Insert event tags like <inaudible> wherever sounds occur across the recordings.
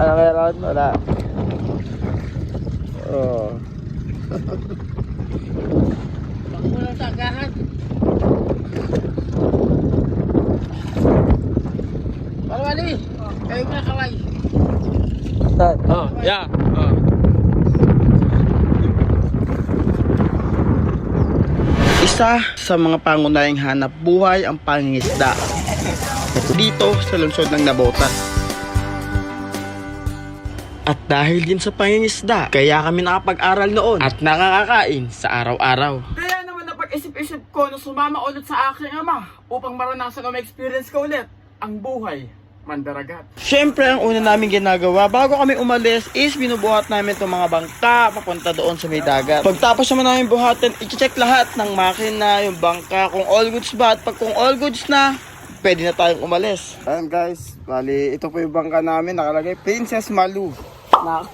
Ano meron? Wala. Oh. Baka mo lang sa agahan. Palwali. Kayo nga kaway. Saan? Oh, yeah. Oh. Isa sa mga pangunahing hanap buhay ang pangingisda. Dito sa lungsod ng Nabotas. Dahil din sa pangingisda, kaya kami nakapag-aral noon at nakakakain sa araw-araw. Kaya naman napag-isip-isip ko na sumama ulit sa aking ama upang maranasan o ma-experience ko ulit ang buhay mandaragat. Siyempre, ang una namin ginagawa bago kami umalis is binubuhat namin itong mga bangka papunta doon sa may dagat. Pagtapos naman namin buhatin, i-check lahat ng makina, yung bangka, kung all goods ba. At pag kung all goods na, pwede na tayong umalis. Ayan guys, bali, ito po yung bangka namin, nakalagay Princess Malu. Na <laughs>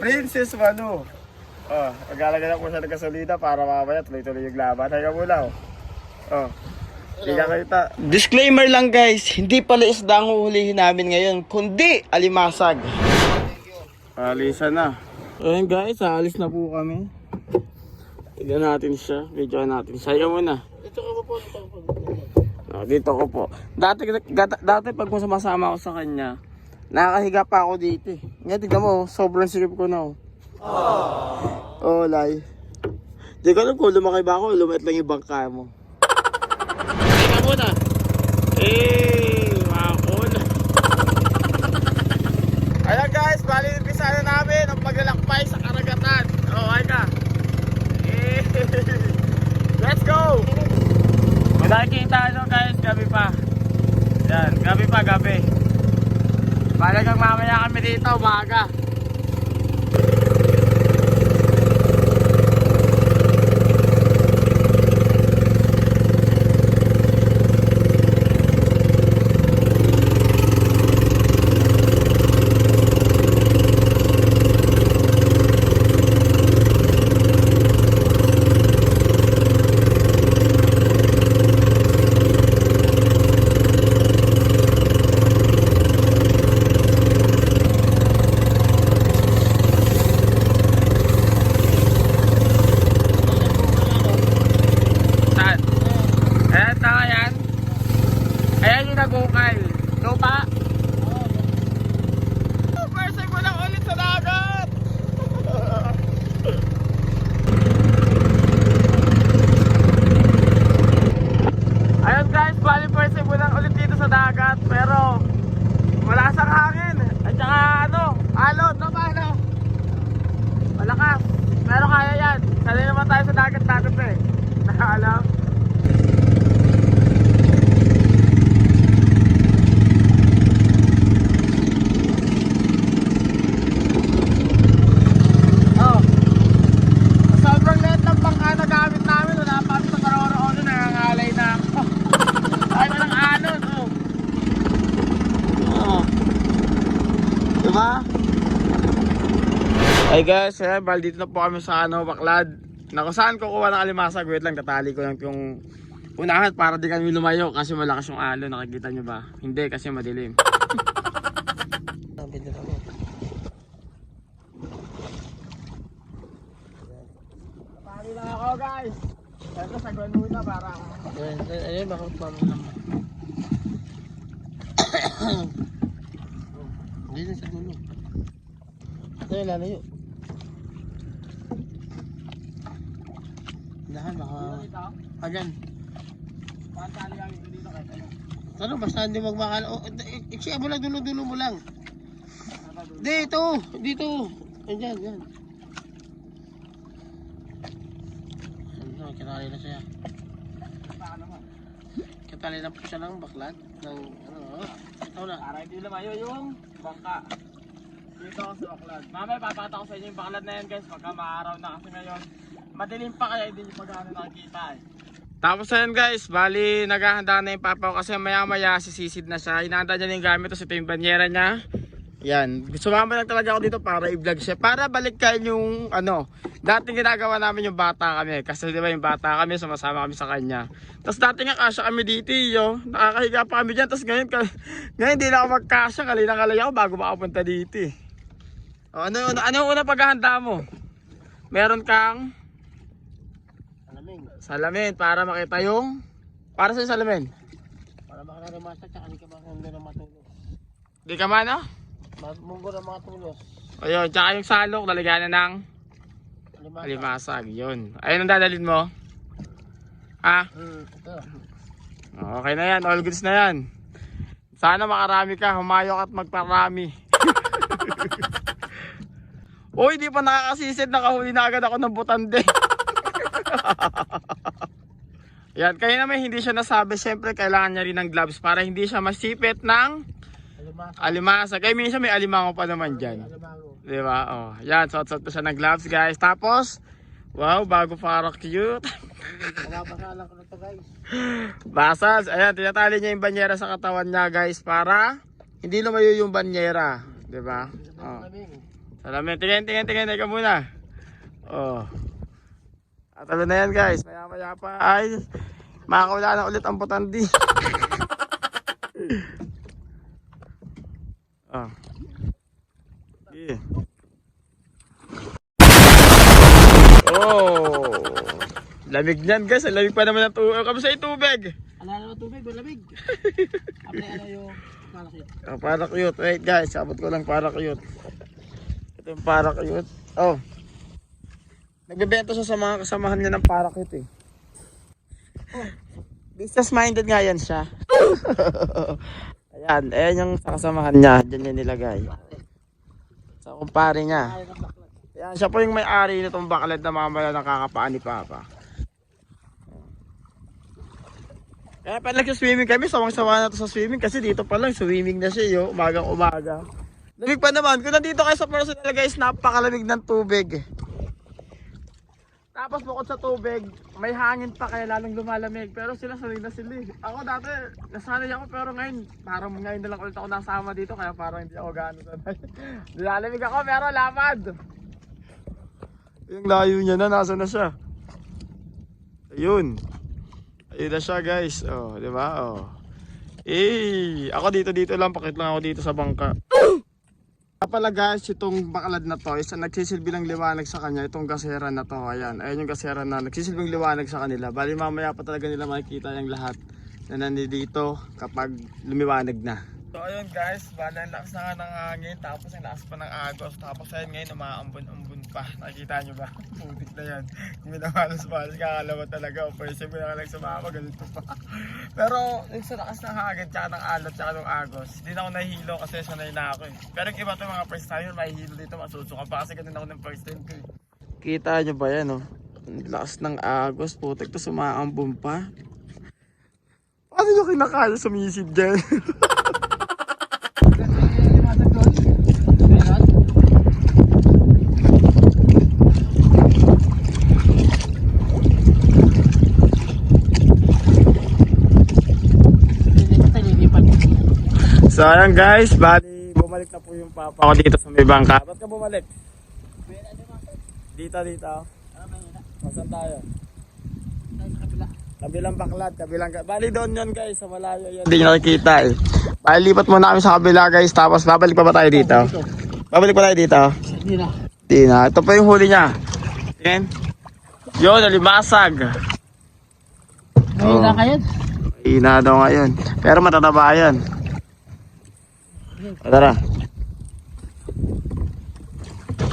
Princess Malu. Oh, maglalagay na po siya ng gasolina para mamaya tuloy-tuloy yung laban. Hayga muna oh. Oh. Hindi ka kita. Disclaimer lang guys, hindi pala isda ang huhulihin namin ngayon, kundi alimasag. Alisan na. Ayun guys, aalis na po kami. Tignan natin siya, video natin. Sayo muna. Dito ka po po. Dito ka po. Oh, dito ko po. Dati, dati pag sumasama ako sa kanya, nakakahiga pa ako dito eh. Ngayon, tignan mo, sobrang sikip ko na oh. Oh, lay. Di ko alam kung lumaki ba ako, lumit lang yung bangka mo. Teka muna. Eh, makakul. Ayan guys, bali umpisa na namin ang paglalakbay sa karagatan. Oh, ay ka. Eh, <laughs> Let's go! Nakikita nyo guys, gabi pa. Yan, gabi pa, gabi. Talagang mamaya kami dito, umaga. Saan? Ayan, taka yan. Ayan yung nag-ukay. Lupa. First time ko lang ulit sa dagat! Ayun guys, bali first time ko lang ulit dito sa dagat. Pero, wala sang hangin. At saka ano, alon, no paano? Malakas. Pero kaya yan. Sanay naman tayo sa dagat dati pa eh. Nakaalam. Oh. Sobrang liit ng bangka na gamit namin. Wala pa kami sa karoro-oro. Nangangalay na ako. Ay, walang alon. Oh. Oh. Diba? Ay guys, eh, bali dito na po kami sa ano, Baklad. Naku, saan kukuha ng alimasag? Wait lang, tatali ko lang yung unahan para di kami lumayo kasi malakas yung alon. Nakikita nyo ba? Hindi, kasi madilim. Tali lang ako guys. Ito sa muna para Ayun, ayun, baka mamang <coughs> Hindi na sa dulo. Ito yung lalayo. Kahit ano. Basta hindi magmakal... Oh, iksiya mo lang, dulo-dulo mo lang. Dito, dito. Ayan, yan. Ano, kinali na siya. Kitali na po siya ng baklat. Ng, ano, oh, ito na. Para hindi lumayo yung bangka. Dito sa baklad. Mamaya papata ko sa inyo yung baklad na yan guys. Pagka maaraw na kasi ngayon. Madilim pa kaya hindi nyo pagkano nakikita eh. Tapos ayun guys, bali naghahanda na yung papa ko kasi maya maya sisisid na siya. Hinahanda niya yung gamit tapos ito yung banyera niya. Yan. Sumama lang talaga ako dito para i-vlog siya. Para balik kayo yung ano, dating ginagawa namin yung bata kami. Kasi di ba yung bata kami, sumasama kami sa kanya. Tapos dati nga kasya kami dito yo. Nakakahiga pa kami dyan. Tapos ngayon, ngayon hindi na ako magkasya. Kalina kalay ako bago makapunta dito eh. O, ano, ano, ano unang paghahanda mo? Meron kang. Salamin para makita yung... Para sa salamin. Para makaramasa, tsaka hindi ka makakanda ng matulog. Di ka man ah? Munggo ng mga tulos. Ayun, tsaka yung salok, lalagyan na ng Lima. alimasag. Yun. Ayun ang dadalhin mo. Ha? Hmm, ito. Okay na yan, all goods na yan. Sana makarami ka, humayok at magparami. <laughs> Uy, di pa nakakasisid, nakahuli na agad ako ng butande. <laughs> yan, kaya naman hindi siya nasabi, syempre kailangan niya rin ng gloves para hindi siya masipit ng Alimasa. alimasa. Kaya minsan may alimango pa naman dyan. Alimango. Di ba? Oh, yan, suot-suot na siya ng gloves, guys. Tapos, wow, bago para cute. Mababasa lang ko na to guys. <laughs> Basas, ayan, tinatali niya yung banyera sa katawan niya, guys, para hindi lumayo yung banyera. Di ba? Oh. Salamin, tingin, tingin, tingin, teka muna. Oh. At ano na yan, guys, maya maya pa ay makakawala na ulit ang butandi. <laughs> oh. Yeah. Oh. Lamig niyan, guys. Ang Lamig pa naman ng tubig. Kamusta yung tubig? Alala mo tubig, malamig. Apply ano yung malaki. Oh, para cute. Wait guys, sabot ko lang para cute. Ito yung para cute. Oh. Nagbebenta siya sa mga kasamahan niya ng para cute eh. Oh. Business minded nga yan siya. <laughs> ayan, ayan yung sa kasamahan niya. Diyan niya nilagay. Sa kumpare niya. Ayan, siya po yung may-ari nitong backlight na mamaya nakakapaan ni Papa. Kaya pag nag-swimming kami, sawang-sawa na to sa swimming kasi dito pa lang swimming na siya yo, umagang umaga. Lamig pa naman, kung nandito kayo sa personal guys, napakalamig ng tubig. Tapos bukod sa tubig, may hangin pa kaya lalong lumalamig. Pero sila sanay na sila eh. Ako dati, nasanay ako pero ngayon, parang ngayon na lang ulit ako nasama dito kaya parang hindi ako gaano sanay. <laughs> Nilalamig ako pero lapad. Yung layo niya na, nasa na siya? Ayun. Ayun na siya guys. Oh, di ba? Oh. Eh, ako dito dito lang, pakit lang ako dito sa bangka. <gasps> <laughs> Kaya pala guys, itong bakalad na to, isa nagsisilbi ng liwanag sa kanya, itong gasera na to, ayan. Ayan yung gasera na nagsisilbing liwanag sa kanila. Bali mamaya pa talaga nila makikita yung lahat na nandito kapag lumiwanag na. So ayun guys, bali ang lakas na nga ng hangin, tapos ang lakas pa ng agos, tapos ayun ngayon umaambon-ambon pa. Nakikita nyo ba? <laughs> Putik na yan. Kung minamalas-malas, kakalawa talaga. O pwede mo na lang sumama, ganito pa. <laughs> Pero yung sa lakas ng hangin, tsaka ng alot, tsaka ng agos, hindi na ako nahihilo kasi sanay na ako eh. Pero yung iba to mga first time, mahihilo dito, masusuka pa kasi ganun ako ng first time ko eh. Kita nyo ba yan oh? Lakas ng agos, putik to sumaambon pa. Paano nyo kinakaya sumisid dyan? <laughs> So ayan guys, bali bumalik na po yung papa ko dito sa may bangka. Ba't ka bumalik? Dito, dito. Masan tayo? Kabilang baklat, kabilang Bali doon yun guys, sa malayo yan. Hindi nyo nakikita eh. Bali lipat muna kami sa kabila guys, tapos babalik pa ba tayo dito? Babalik pa tayo dito? Hindi na. Di na. Ito pa yung huli niya. Yan. Yun, nalimasag. Ngayon Oh. na kayo? Ina daw ngayon. Pero matataba yan. Tara.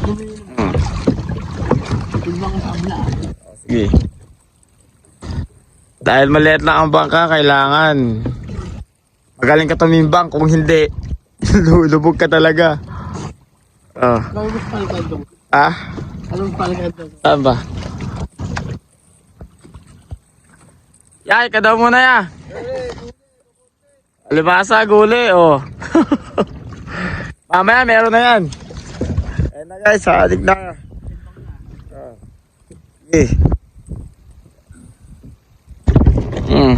Hmm. Sige. Dahil maliit lang ang bangka, kailangan magaling ka tumimbang. Kung hindi, <laughs> lulubog ka talaga. Oh. Ah? Anong palikad doon? Saan ba? Yay, ka muna ya. Alibasa, guli, oh. <laughs> Mamaya, meron na yan. Ayun na guys, sadik na. Oh. Okay. Hmm.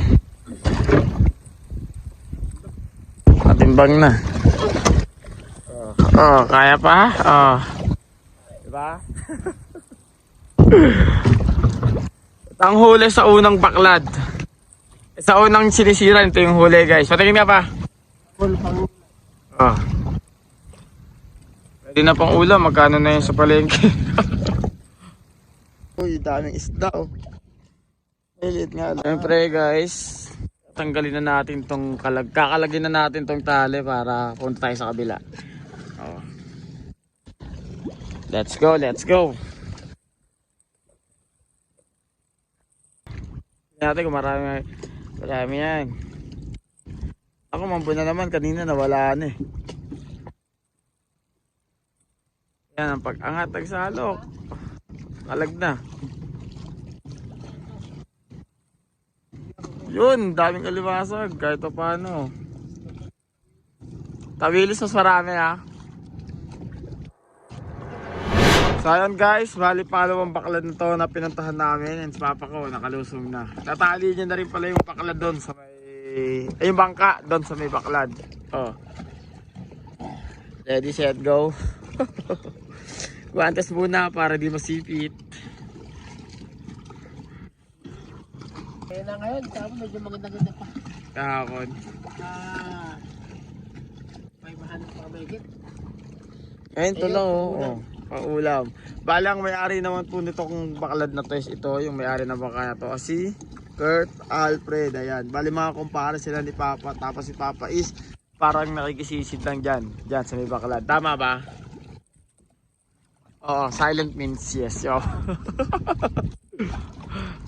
Matimbang na. Oh. Kaya pa? Oh. Diba? <laughs> Ang huli sa unang baklad. Sa unang sinisira, ito yung huli guys. Patingin nga pa. Oh. Pwede na pang ulam, magkano na yun sa palengke? <laughs> Uy, daming isda oh. Pilit nga lang. Siyempre guys, tanggalin na natin tong kalag. Kakalagin na natin tong tali para punta tayo sa kabila. Oh. Let's go, let's go. Tingnan natin kung marami, marami yan. Ako mambo na naman, kanina nawala na eh. Yan ang pag-angat ng salok. Kalag na. Yun, daming kalimasag kahit pa paano. Tawilis mas marami ha. So ayun guys, bali pangalawang baklad na to na pinuntahan namin and si papa ko nakalusong na. Tatali niya na rin pala yung baklad doon sa may... Ay, yung bangka doon sa may baklad. Oh. Ready, set, go. <laughs> Guantes muna para di masipit. Kaya na ngayon, tama medyo maganda-ganda pa. Kahapon. Ah, may mahal pa megit. Ayun, ito Ayun, lang pangulam. oh. Pangulam. Balang may-ari naman po nitong baklad na to is ito, yung may-ari ng bangka na to. Si Kurt Alfred, ayan. Bali mga kumpare sila ni Papa. Tapos si Papa is parang nakikisisid lang dyan. Dyan sa may baklad. Tama ba? Oo, silent means yes. Yo. <laughs>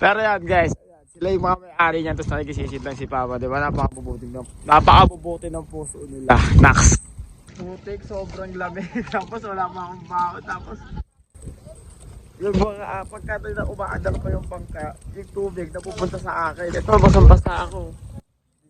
Pero yan guys, ayan, sila yung mga may-ari niyan tapos nakikisisid lang si Papa. Di ba? Napakabubuti ng, napakabubuti ng puso nila. Next. Putik, sobrang lamig. <laughs> Tapos wala pa akong baon. Tapos yung mga uh, pagka na umaandar pa yung bangka, yung tubig na pupunta sa akin. Ito, basang-basa ako.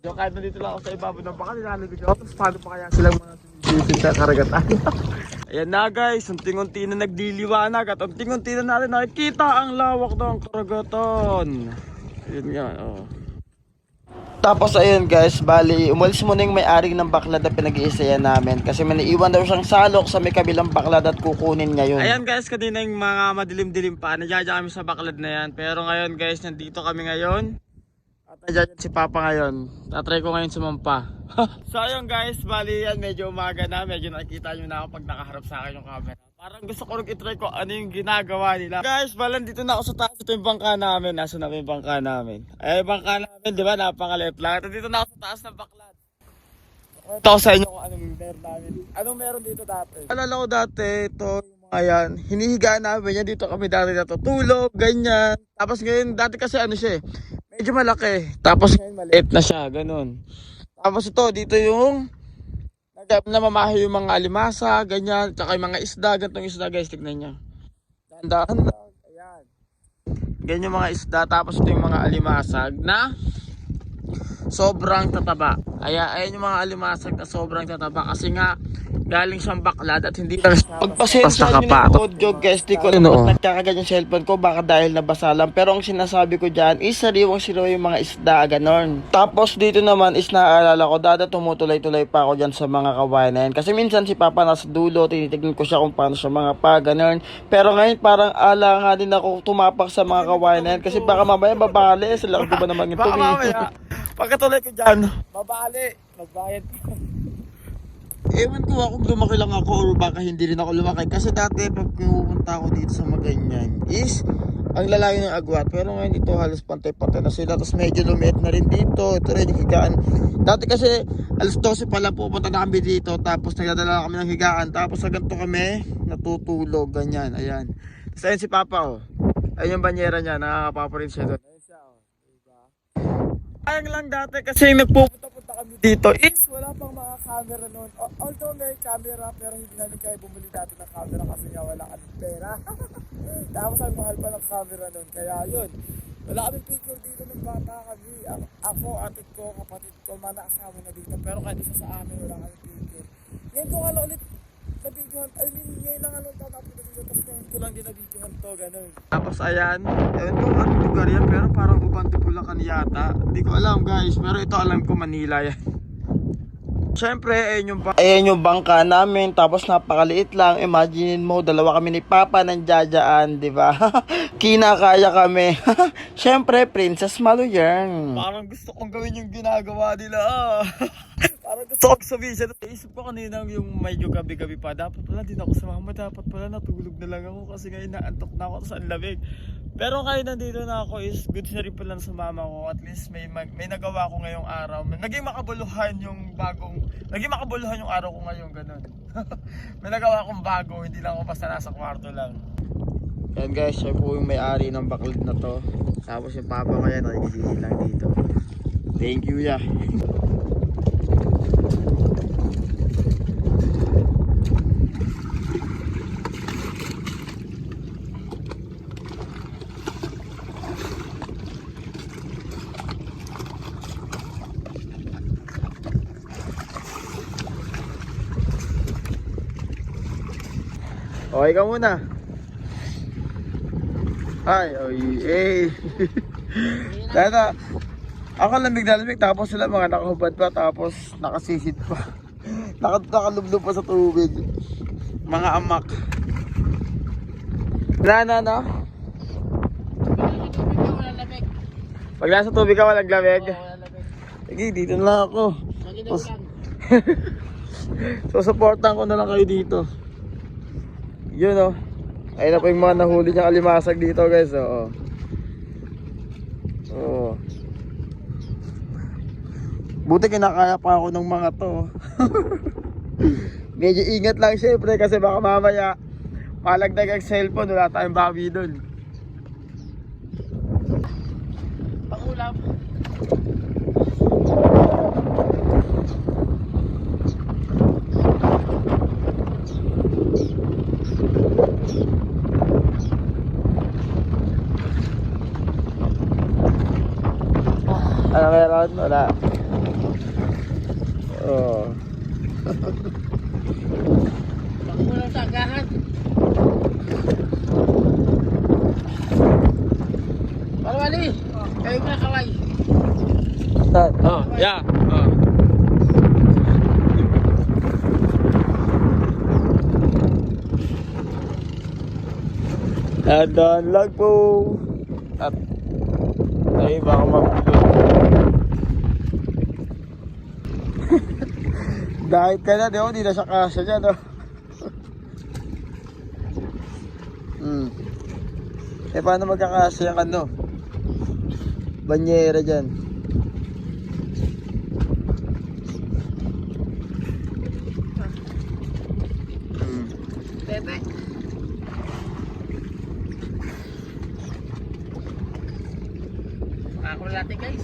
Yung kahit nandito lang ako sa ibabaw ng baka, nilalamig ako. Tapos paano pa kaya silang mga sumibisit sa karagatan? <laughs> Ayan na guys, unting-unti na nagdiliwanag at unting-unti na natin nakikita ang lawak ng karagatan. Yun nga, oh. Tapos ayun guys, bali umalis muna yung may-ari ng baklad na pinag-iisayan namin kasi may naiwan daw siyang salok sa may kabilang baklad at kukunin niya yun. Ayan guys, kanina yung mga madilim-dilim pa, nadyaja kami sa baklad na yan. Pero ngayon guys, nandito kami ngayon. At nadyaja si Papa ngayon. Tatry ko ngayon sumampa. <laughs> so ayun guys, bali yan, medyo umaga na. Medyo nakikita nyo na ako pag nakaharap sa akin yung camera. Parang gusto ko rin itry ko ano yung ginagawa nila. Guys, balan dito na ako sa taas. Ito yung bangka namin. Nasa na yung bangka namin. Ay, yung bangka namin, di ba? Napakaliit lang. Ito dito na ako sa taas ng baklad. Ito sa inyo kung anong meron namin. Anong meron dito dati? Alala ko dati, ito yung mga yan. Hinihigaan namin yan. Dito kami dati natutulog, ganyan. Tapos ngayon, dati kasi ano siya eh. Medyo malaki. Tapos ngayon maliit na siya, ganun. Tapos ito, dito yung nag- namamahay yung mga alimasa, ganyan. Tsaka yung mga isda, gantong isda guys, tignan nyo. Dahan-dahan. Ayan. Ganyan yung mga isda. Tapos ito yung mga alimasag na sobrang tataba. Ayan, ayan yung mga alimasag na sobrang tataba kasi nga galing siyang baklad at hindi lang Pagpasensya nyo na yung audio guys, di ko Ano, nagkakaganyan yung cellphone ko, baka dahil nabasa lang. Pero ang sinasabi ko dyan is sariwang sariwa yung mga isda, ganon. Tapos dito naman is naaalala ko, dada tumutulay-tulay pa ako dyan sa mga kawain na yan. Kasi minsan si Papa nasa dulo, tinitignan ko siya kung paano siya mga pa, ganon. Pero ngayon parang ala nga din ako tumapak sa mga kawain na yan. Kasi baka mamaya babali, sila ko ba naman yung Baka tumi. mamaya, pagkatuloy ko dyan, mabali, magbayad Ewan ko kung lumaki lang ako or baka hindi rin ako lumaki. Kasi dati pag pumunta ako dito sa Maganyan is ang lalayo ng agwat. Pero ngayon dito halos pantay-pantay na sila. Tapos medyo lumiit na rin dito. Ito rin yung higaan. Dati kasi alas 12 pa lang pupunta na kami dito. Tapos nagdadala kami ng higaan. Tapos sa ganito kami natutulog. Ganyan. Ayan. Tapos ayun si Papa oh. Ayun yung banyera niya. Nakakapapa rin siya doon. Ayun siya oh. Diba? Sayang lang dati kasi nagpupunta-punta kami dito is wala pang mga camera noon. Although may camera pero hindi namin kaya bumili dati ng camera kasi nga wala kami pera. <laughs> Tapos ang mahal pa ng camera noon. Kaya yun, wala kami picture dito ng bata kami. Ako, atit ko, kapatid ko, mga nakasama na dito. Pero kahit isa sa amin wala kami picture. Ngayon ko lang ulit nabidyohan. I mean, ngayon lang ano taon ako dito. Tapos ngayon ko lang din nabidyohan to, ganun. Tapos ayan, ewan ko kung anong lugar yan, pero parang Ubante Bulacan yata. Hindi ko alam guys, pero ito alam ko Manila yan. Siyempre, ayun yung, ba- ayun yung bangka namin, tapos napakaliit lang. Imagine mo, dalawa kami ni Papa ng jajaan, di ba? <laughs> Kinakaya kami. <laughs> Siyempre, Princess Malu yan. Parang gusto kong gawin yung ginagawa nila. <laughs> Kong sabihin siya. Isip ko kanina yung medyo gabi-gabi pa. Dapat pala din ako sumama. Dapat pala natulog na lang ako kasi ngayon naantok na ako sa lamig. Pero kahit nandito na ako is good na rin pala sa mama ko. At least may mag- may nagawa ko ngayong araw. Naging makabuluhan yung bagong naging makabuluhan yung araw ko ngayon ganun. <laughs> may nagawa akong bago, hindi lang ako basta nasa kwarto lang. Yan guys, siya po yung may-ari ng baklid na to. Tapos yung papa ko yan, nakikisigil lang dito. Thank you ya. <laughs> Okay ka muna. Ay, oy, eh. Tata, ako lamig na lamig, tapos sila mga nakahubad pa, tapos nakasisid pa. <laughs> Nakalublob pa sa tubig. Mga amak. Na, na, na. Pag nasa tubig ka, walang lamig. Sige, dito na lang ako. So, supportan <laughs> ko na lang kayo dito. Yun oh. Ayun na po yung mga nahuli niyang alimasag dito guys. Oo. Oo. Buti kinakaya pa ako ng mga to. <laughs> Medyo ingat lang syempre kasi baka mamaya malagdag ang cellphone. Wala tayong bawi dun. Pangulam. Ano meron? Wala. Oo. Pangulam sa agahan. Parwali. Kayo na kaway. Saan? Oh, yeah. Oh. At lang po. At ay baka mabulot. <laughs> Dahil ka na, di ba? Di na siya kasya dyan, no? <laughs> hmm. Eh, paano magkakasya yung ano? Banyera dyan. Hmm. Tete. Ako natin guys.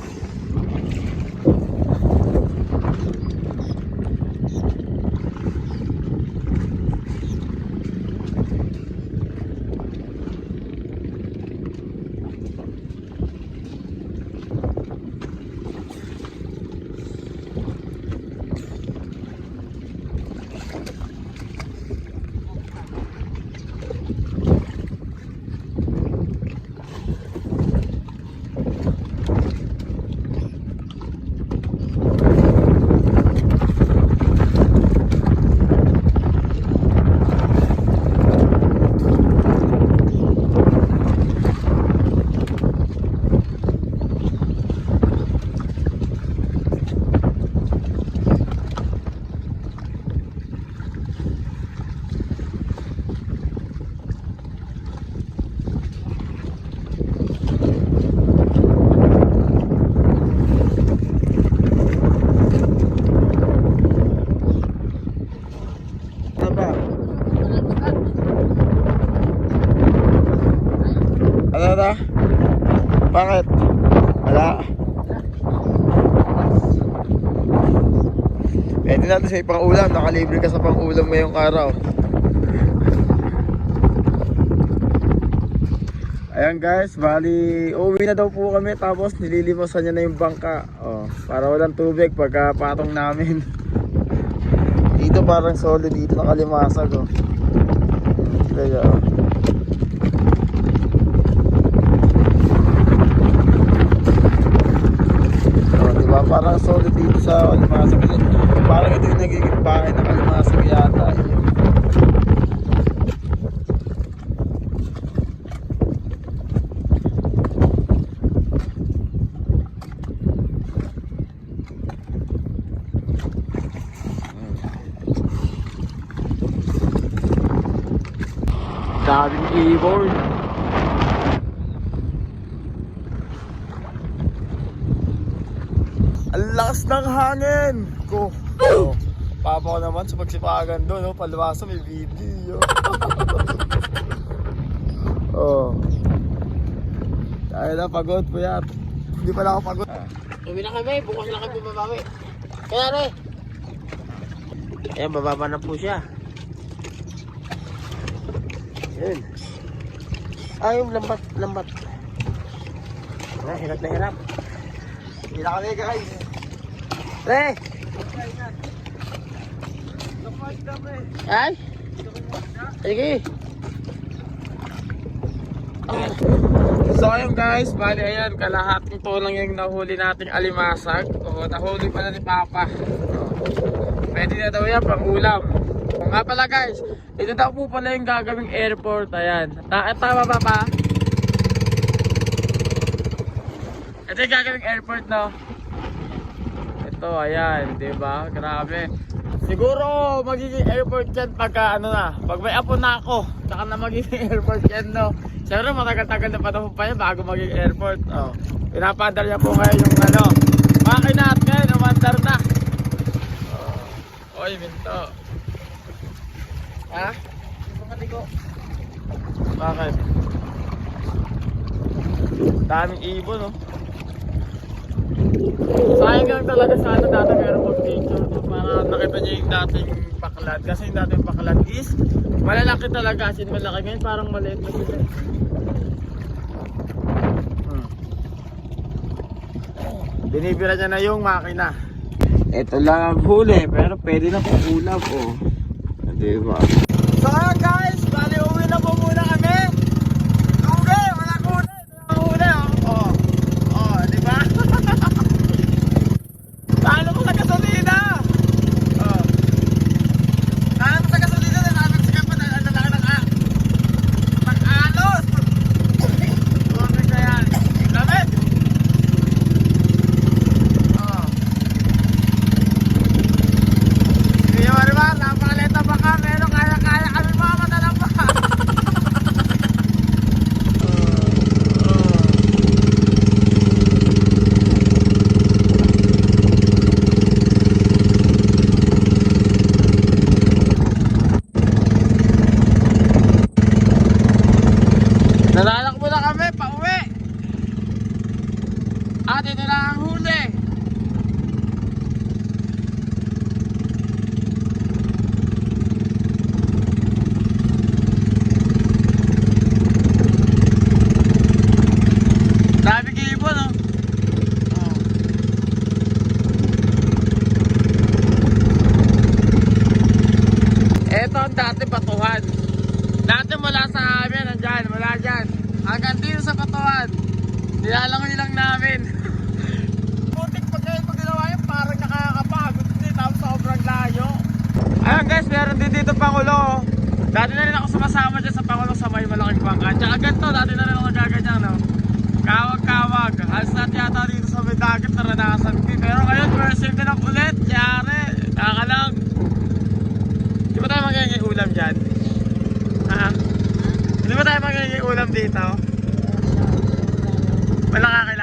Ano ba? Ano na? Bakit? Wala. Pwede natin sa pang ulam. Nakalibre ka sa pang ulam ngayong araw. Ayan guys, bali uwi na daw po kami tapos nililimasan niya na yung bangka. Oh, para walang tubig pagka patong namin. <laughs> Dito parang solid dito nakalimasag oh. Kaya oh. Oh, di ba? Parang solid dito sa kalimasag. Ito yung nagiging bahay ng alimasag yata. eh. Daming ibon. Ang lakas ng hangin! Ko. Oh. Naman sa pagsipagan doon, no? Palwasa may video. <laughs> oh. Dahil na pagod po yan. Hindi pala ako pagod. Uwi na kami, bukas na kami bumabawi. Kaya re. Ayan, bababa na po siya. Yun. Ay, yung lambat, lambat. Ah, hirap na hirap. Hindi na kami guys. Re! Ay! Sige. So ayun guys, bali ayan, kalahating to lang yung nahuli nating alimasag. O, nahuli pala ni Papa. Pwede na daw yan pang ulam. O nga pala guys, ito daw po pala yung gagawing airport. Ayan. Ta tama ba pa? Ito yung gagawing airport no? Ito, ayan, ba? Grabe. Siguro magiging airport yan pagka ano na, pag may apo na ako, saka na magiging <laughs> airport yan no. Siyempre matagal-tagal na panahon pa yan bago maging airport. Oh. Pinapadal niya po ngayon yung ano, makina at ngayon, umandar na. Oh. Oy, minto. Ha? Bakit? Daming ibon, no? Sayang lang talaga sana dati meron mag-picture no? para nakita niya yung dating paklad. Kasi yung dating paklad is malalaki talaga. As in malaki ngayon parang maliit na sila. Hmm. Binibira niya na yung makina. Ito lang ang huli pero pwede na kung ulam oh. Diba? So ayun guys, bali uwi na po muna kami. Uwi, wala kuna. Wala kuna oh. Oh, oh di ba? Talo ko sa gasolina! Oh. Talo ko sa gasolina na namin sa kapan na ano lang ng Pag-alos! Grabe kaya. Grabe! Oh. Hindi mo naman, napakaleta pa ka, pero kaya-kaya kami mga madala pa. Oh. Oh. Nalalakbo na kami, pauwi! At ito na ang huli! Dami ibon, no? Oh. Ito ang dati batuhan. Dati mula sa amin, nandyan, mula dyan. Hanggang dito sa batuhan. Nilalangoy lang namin. Putik pag kayo pag ginawa yun, parang nakakapagod din. Tapos sobrang layo. Ayun guys, meron din dito Pangulo. Dati na rin ako sumasama dyan sa Pangulo sa may malaking bangka. Tsaka ganito, dati na rin ako nagaganyan, no? Kawag-kawag. Halos natin yata dito sa may dagat naranasan ko. Pero ngayon, first time din ako ulit. Yari, kakalang. Di ba tayo magiging ulam dyan? Ha? Di ba tayo magiging ulam dito? Wala?